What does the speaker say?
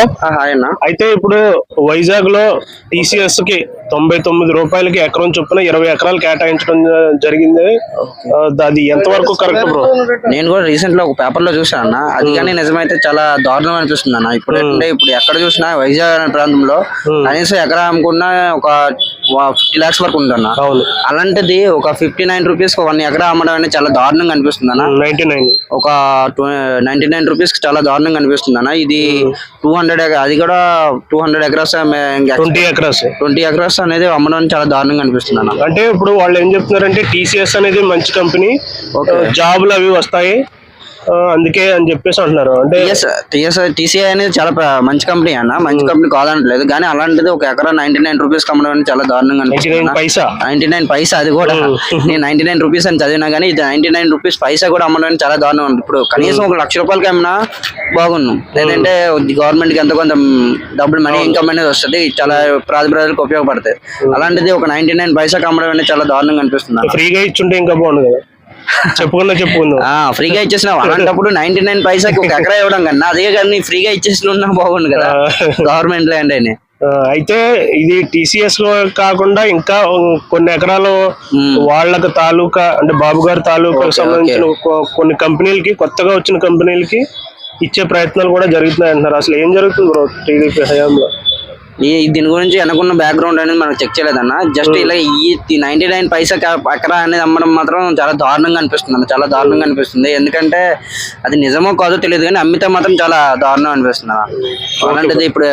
Hi అన్న అయితే ఇప్పుడు వైజాగ్లో టీసీఎస్కి తొంభై తొమ్మిది రూపాయలకి ఎకరం చొప్పున ఇరవై ఎకరాలు కేటాయించడం జరిగింది. అది ఎంతవరకు కరెక్ట్ బ్రో? నేను కూడా రీసెంట్లో ఒక పేపర్లో చూసాను అన్న. అది కానీ నిజమైతే చాలా దారుణం అనిపిస్తుంది అన్న. ఇప్పుడు అంటే ఇప్పుడు ఎక్కడ చూసినా వైజాగ్ అనే ప్రాంతంలో కనీసం ఎకరా అమ్ముకున్నా ఒక ఫిఫ్టీ లాక్స్ వరకు ఉందన్న. అలాంటిది ఒక ఫిఫ్టీ నైన్ రూపీస్ వన్ ఎకరా అమ్మడం అనేది చాలా దారుణంగా అనిపిస్తుంది అన్న. Ninety nine. ఒక నైన్టీ నైన్ రూపీస్కి చాలా దారుణంగా అనిపిస్తుంది అన్న. ఇది టూ హండ్రెడ్ అది కూడా two hundred acres twenty acres. Twenty acres అనేది అమ్మడం చాలా దారుణంగా అనిపిస్తుంది అన్న. అంటే ఇప్పుడు వాళ్ళు ఏం చెప్తున్నారంటే టీసీఎస్ అనేది మంచి కంపెనీ. జాబ్లు అవి వస్తాయి. అందుకే అని చెప్పేసి అంటున్నారు. అంటే టీసీఐ అనేది చాలా మంచి కంపెనీ అన్న. మంచి కంపెనీ కాదనట్లేదు. కానీ అలాంటిది ఒక ఎకరా నైన్టీ నైన్ రూపీస్ కమ్మడం అనేది చాలా దారుణంగా నైన్టీ నైన్ అనిపిస్తుంది పైసా? నైన్టీ నైన్ పైసా అది కూడా. నేను నైన్టీ నైన్ రూపీస్ అని చదివినా కానీ ఇది నైన్టీ నైన్ రూపీస్ పైసా కూడా అమ్మడం చాలా దారుణం ఉంది. ఇప్పుడు కనీసం ఒక లక్ష రూపాయలకి అమ్మినా బాగున్నాం లేదంటే గవర్నమెంట్కి ఎంతో కొంత డబ్బులు మనీ ఇన్కమ్ అనేది వస్తుంది. చాలా ప్రాధ ప్రజలకు ఉపయోగపడతాయి అలాంటిది ఒక నైన్టీ నైన్ పైసా అమ్మడం అనేది చాలా దారుణంగా అనిపిస్తుంది. ఫ్రీగా ఇచ్చుంటే ఇంకా బాగుంది కదా. చెప్పుకున్నా చెప్పుకుందాం ఆ ఫ్రీగా ఇచ్చేసినావు. అలాంటప్పుడు నైన్టీ నైన్ పైసాకి ఒక ఎకరా ఇవ్వడం కన్నా అదే కానీ ఫ్రీగా ఇచ్చేసిన ఉన్నా బాగుండు కదా. గవర్నమెంట్ ల్యాండ్ అని అయితే ఇది టీసీఎస్లో కాకుండా ఇంకా కొన్ని ఎకరాలు వాళ్ళకి తాలూకా అంటే బాబు గారి తాలూకాకు సంబంధించిన కొన్ని కంపెనీలకి కొత్తగా వచ్చిన కంపెనీలకి ఇచ్చే ప్రయత్నాలు కూడా జరుగుతున్నాయి అంటున్నారు అసలు ఏం జరుగుతుంది బ్రో టీడీపీ హయాంలో? ఈ దీని గురించి అనుకున్న బ్యాక్గ్రౌండ్ అనేది మనకు చెక్ చేయలేదన్న. జస్ట్ ఇలా ఈ నైన్టీ నైన్ పైసా ఎకరా అనేది అమ్మడం మాత్రం చాలా దారుణంగా అనిపిస్తుంది అన్న చాలా దారుణంగా అనిపిస్తుంది. ఎందుకంటే అది నిజమో కాదో తెలియదు కానీ అమ్మితే మాత్రం చాలా దారుణం అనిపిస్తుంది. అలాంటిది ఇప్పుడు